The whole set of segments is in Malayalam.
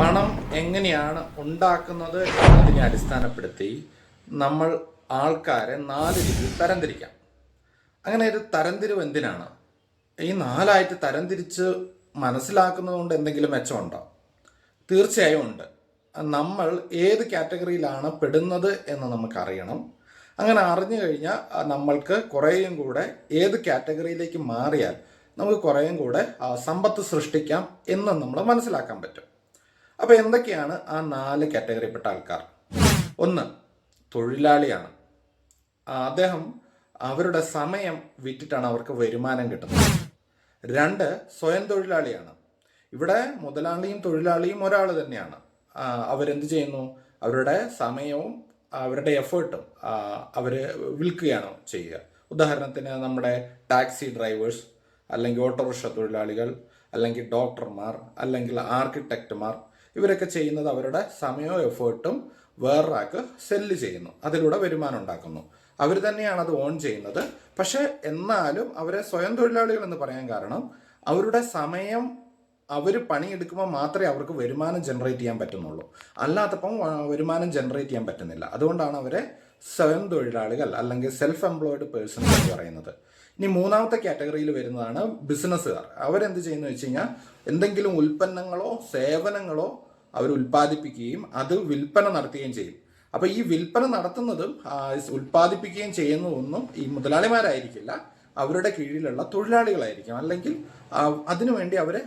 പണം എങ്ങനെയാണ് ഉണ്ടാക്കുന്നത് എന്നതിനെ അടിസ്ഥാനപ്പെടുത്തി നമ്മൾ ആൾക്കാരെ നാല് രീതിയിൽ തരംതിരിക്കാം. അങ്ങനെ ഒരു തരംതിരിവ് എന്തിനാണ്? ഈ നാലായിട്ട് തരംതിരിച്ച് മനസ്സിലാക്കുന്നത് കൊണ്ട് എന്തെങ്കിലും മെച്ചമുണ്ടോ? തീർച്ചയായും ഉണ്ട്. നമ്മൾ ഏത് കാറ്റഗറിയിലാണ് പെടുന്നത് എന്ന് നമുക്കറിയണം. അങ്ങനെ അറിഞ്ഞു കഴിഞ്ഞാൽ നമ്മൾക്ക് കുറേയും കൂടെ ഏത് കാറ്റഗറിയിലേക്ക് മാറിയാൽ നമുക്ക് കുറേയും കൂടെ സമ്പത്ത് സൃഷ്ടിക്കാം എന്ന് നമ്മൾ മനസ്സിലാക്കാൻ പറ്റും. അപ്പോൾ എന്തൊക്കെയാണ് ആ നാല് കാറ്റഗറിപ്പെട്ട ആൾക്കാർ? ഒന്ന് തൊഴിലാളിയാണ്. അദ്ദേഹം അവരുടെ സമയം വിറ്റിട്ടാണ് അവർക്ക് വരുമാനം കിട്ടുന്നത്. രണ്ട് സ്വയം തൊഴിലാളിയാണ്. ഇവിടെ മുതലാളിയും തൊഴിലാളിയും ഒരാൾ തന്നെയാണ്. അവരെന്ത് ചെയ്യുന്നു? അവരുടെ സമയവും അവരുടെ എഫേർട്ടും അവർ വിൽക്കുകയാണ് ചെയ്യുക. ഉദാഹരണത്തിന് നമ്മുടെ ടാക്സി ഡ്രൈവേഴ്സ് അല്ലെങ്കിൽ ഓട്ടോറിക്ഷ തൊഴിലാളികൾ അല്ലെങ്കിൽ ഡോക്ടർമാർ അല്ലെങ്കിൽ ആർക്കിടെക്റ്റുമാർ ഇവരൊക്കെ ചെയ്യുന്നത് അവരുടെ സമയവും എഫേർട്ടും വേറൊരാൾക്ക് സെല്ല് ചെയ്യുന്നു. അതിലൂടെ വരുമാനം ഉണ്ടാക്കുന്നു. അവർ തന്നെയാണ് അത് ഓൺ ചെയ്യുന്നത്. പക്ഷേ എന്നാലും അവരെ സ്വയം തൊഴിലാളികൾ എന്ന് പറയാൻ കാരണം അവരുടെ സമയം അവർ പണിയെടുക്കുമ്പോൾ മാത്രമേ അവർക്ക് വരുമാനം ജനറേറ്റ് ചെയ്യാൻ പറ്റുന്നുള്ളൂ. അല്ലാത്തപ്പം വരുമാനം ജനറേറ്റ് ചെയ്യാൻ പറ്റുന്നില്ല. അതുകൊണ്ടാണ് അവരെ സ്വയം തൊഴിലാളികൾ അല്ലെങ്കിൽ സെൽഫ് എംപ്ലോയിഡ് പേഴ്സൺ എന്ന് പറയുന്നത്. ഇനി മൂന്നാമത്തെ കാറ്റഗറിയിൽ വരുന്നതാണ് ബിസിനസ്സുകാർ അവരെന്ത് ചെയ്യുന്നു വെച്ച് കഴിഞ്ഞാൽ എന്തെങ്കിലും ഉൽപ്പന്നങ്ങളോ സേവനങ്ങളോ അവർ ഉൽപ്പാദിപ്പിക്കുകയും അത് വിൽപ്പന നടത്തുകയും ചെയ്യും. അപ്പോൾ ഈ വിൽപ്പന നടത്തുന്നതും ഉൽപ്പാദിപ്പിക്കുകയും ചെയ്യുന്നതൊന്നും ഈ മുതലാളിമാരായിരിക്കില്ല. അവരുടെ കീഴിലുള്ള തൊഴിലാളികളായിരിക്കും. അല്ലെങ്കിൽ അതിനുവേണ്ടി അവരെ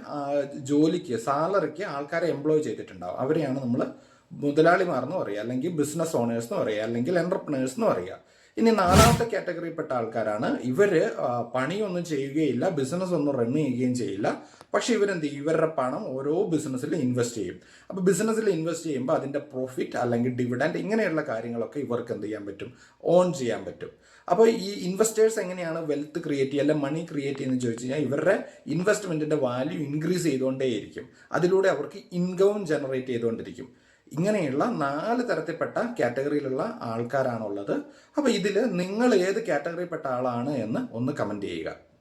ജോലിക്ക് സാലറിക്ക് ആൾക്കാരെ എംപ്ലോയ് ചെയ്തിട്ടുണ്ടാവും. അവരെയാണ് നമ്മൾ മുതലാളിമാർ എന്ന് പറയുക അല്ലെങ്കിൽ ബിസിനസ് ഓണേഴ്സ് എന്ന് പറയുക അല്ലെങ്കിൽ എന്റർപ്രണേഴ്സ് എന്ന് പറയുക. ഇനി നാലാമത്തെ കാറ്റഗറിയിൽപ്പെട്ട ആൾക്കാരാണ്. ഇവർ പണിയൊന്നും ചെയ്യുകയില്ല ബിസിനസ് ഒന്നും റൺ ചെയ്യുകയും ചെയ്യില്ല. പക്ഷെ ഇവരെന്ത് ചെയ്യും? ഇവരുടെ പണം ഓരോ ബിസിനസ്സിൽ ഇൻവെസ്റ്റ് ചെയ്യും. അപ്പോൾ ബിസിനസ്സിൽ ഇൻവെസ്റ്റ് ചെയ്യുമ്പോൾ അതിന്റെ പ്രോഫിറ്റ് അല്ലെങ്കിൽ ഡിവിഡൻഡ് ഇങ്ങനെയുള്ള കാര്യങ്ങളൊക്കെ ഇവർക്ക് എന്ത് ചെയ്യാൻ പറ്റും? ഓൺ ചെയ്യാൻ പറ്റും. അപ്പോൾ ഈ ഇൻവെസ്റ്റേഴ്സ് എങ്ങനെയാണ് വെൽത്ത് ക്രിയേറ്റ് ചെയ്യുക അല്ലെങ്കിൽ മണി ക്രിയേറ്റ് ചെയ്യുന്നത് ചോദിച്ചു കഴിഞ്ഞാൽ ഇവരുടെ ഇൻവെസ്റ്റ്മെന്റിന്റെ വാല്യൂ ഇൻക്രീസ് ചെയ്തുകൊണ്ടേയിരിക്കും. അതിലൂടെ അവർക്ക് ഇൻകവും ജനറേറ്റ് ചെയ്തുകൊണ്ടിരിക്കും. ഇങ്ങനെയുള്ള നാല് തരത്തിൽപ്പെട്ട കാറ്റഗറിയിലുള്ള ആൾക്കാരാണുള്ളത്. അപ്പോൾ ഇതിൽ നിങ്ങൾ ഏത് കാറ്റഗറിയിൽപ്പെട്ട ആളാണ് എന്ന് ഒന്ന് കമന്റ് ചെയ്യുക.